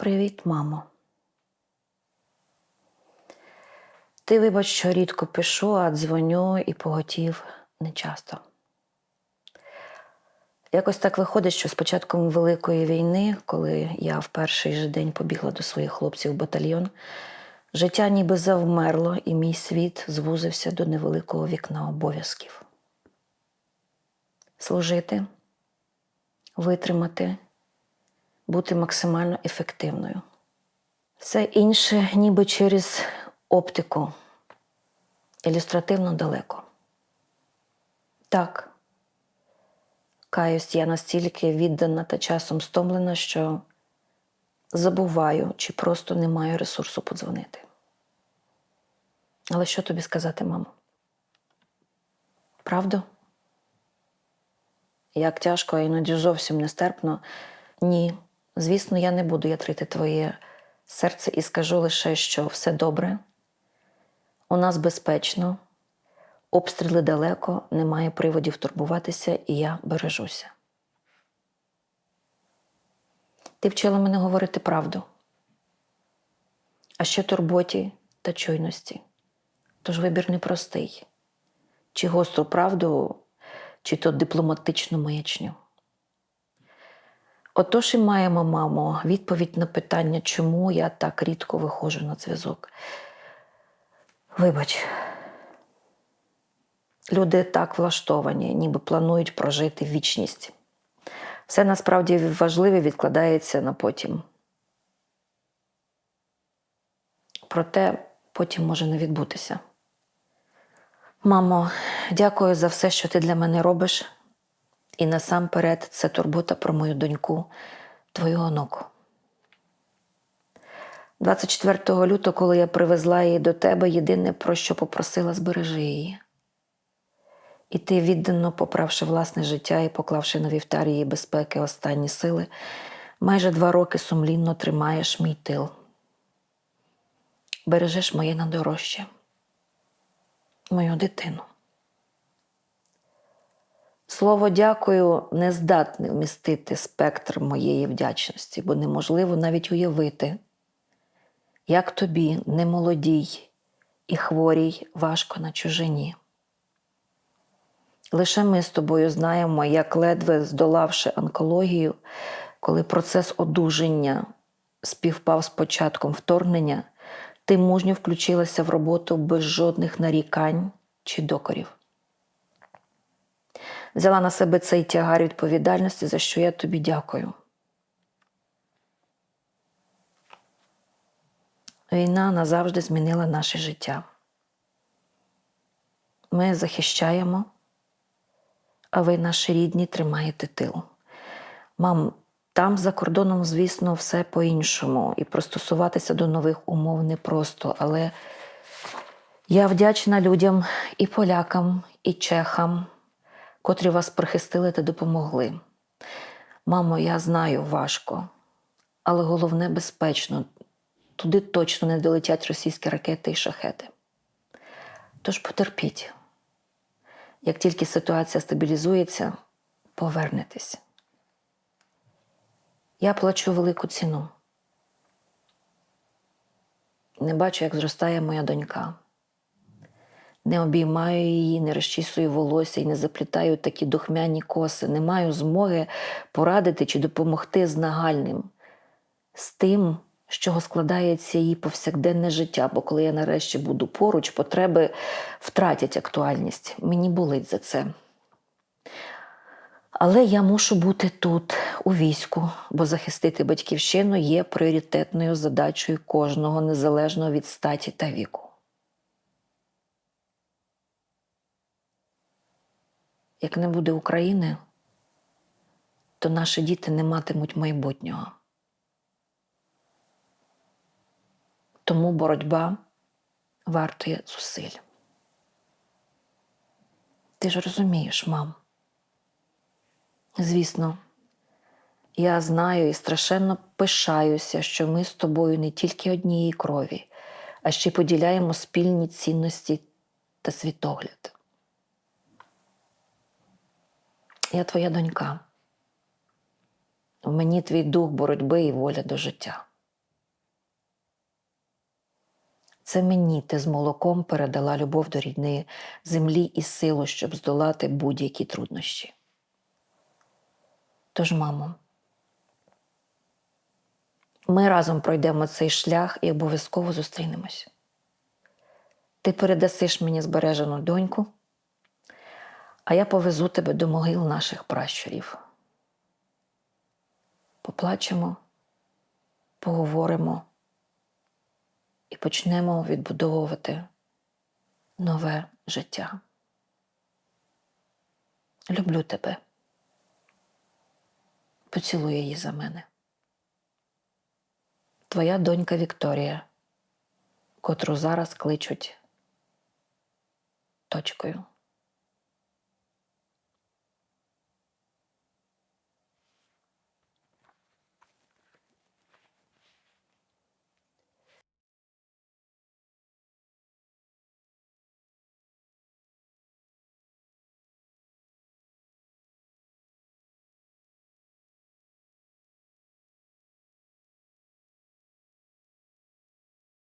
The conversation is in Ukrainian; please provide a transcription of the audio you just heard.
Привіт, мамо. Ти вибач, що рідко пишу, а дзвоню і поготів нечасто. Якось так виходить, що з початком Великої війни, коли я в перший же день побігла до своїх хлопців в батальйон, життя ніби завмерло, і мій світ звузився до невеликого вікна обов'язків. Служити, витримати, бути максимально ефективною. Все інше, ніби через оптику, ілюстративно далеко. Так, каюсь, я настільки віддана та часом стомлена, що забуваю чи просто не маю ресурсу подзвонити. Але що тобі сказати, мамо? Правду? Як тяжко, а іноді зовсім нестерпно. Ні, звісно, я не буду ятрити твоє серце і скажу лише, що все добре, у нас безпечно, обстріли далеко, немає приводів турбуватися, і я бережуся. Ти вчила мене говорити правду, а ще турботі та чуйності. Тож вибір непростий. Чи гостру правду, чи то дипломатичну маячню. Отож і маємо, мамо, відповідь на питання, чому я так рідко виходжу на зв'язок. Вибач, люди так влаштовані, ніби планують прожити вічність. Все насправді важливе відкладається на потім. Проте потім може не відбутися. Мамо, дякую за все, що ти для мене робиш. І насамперед це турбота про мою доньку, твою онуку. 24 лютого, коли я привезла її до тебе, єдине, про що попросила, збережи її. І ти, віддано поправши власне життя і поклавши на вівтар її безпеки останні сили, майже два роки сумлінно тримаєш мій тил. Бережеш моє надорожче, мою дитину. Слово дякую не здатне вмістити спектр моєї вдячності, бо неможливо навіть уявити, як тобі, немолодій і хворій, важко на чужині. Лише ми з тобою знаємо, як ледве здолавши онкологію, коли процес одужання співпав з початком вторгнення, ти мужньо включилася в роботу без жодних нарікань чи докорів взяла на себе цей тягар відповідальності, за що я тобі дякую. Війна назавжди змінила наше життя. Ми захищаємо, а ви, наші рідні, тримаєте тил. Мам, там за кордоном, звісно, все по-іншому, і пристосуватися до нових умов непросто, але я вдячна людям і полякам, і чехам котрі вас прихистили та допомогли. Мамо, я знаю, важко, але головне безпечно. Туди точно не долетять російські ракети і шахети. Тож потерпіть. Як тільки ситуація стабілізується, повернетесь. Я плачу велику ціну. Не бачу, як зростає моя донька не обіймаю її, не розчісую волосся і не заплітаю такі духмяні коси, не маю змоги порадити чи допомогти з нагальним, з тим, з чого складається її повсякденне життя. Бо коли я нарешті буду поруч, потреби втратять актуальність. Мені болить за це. Але я мушу бути тут, у війську, бо захистити батьківщину є пріоритетною задачею кожного незалежно від статі та віку. Як не буде України, то наші діти не матимуть майбутнього. Тому боротьба вартує зусиль. Ти ж розумієш, мам. Звісно, я знаю і страшенно пишаюся, що ми з тобою не тільки однієї крові, а ще поділяємо спільні цінності та світогляд. Я твоя донька. У мені твій дух боротьби і воля до життя. Це мені ти з молоком передала любов до рідної землі і силу, щоб здолати будь-які труднощі. Тож, мамо, ми разом пройдемо цей шлях і обов'язково зустрінемось. Ти передасиш мені збережену доньку а я повезу тебе до могил наших пращурів. Поплачемо, поговоримо і почнемо відбудовувати нове життя. Люблю тебе. Поцілуй її за мене. Твоя донька Вікторія, котру зараз кличуть точкою.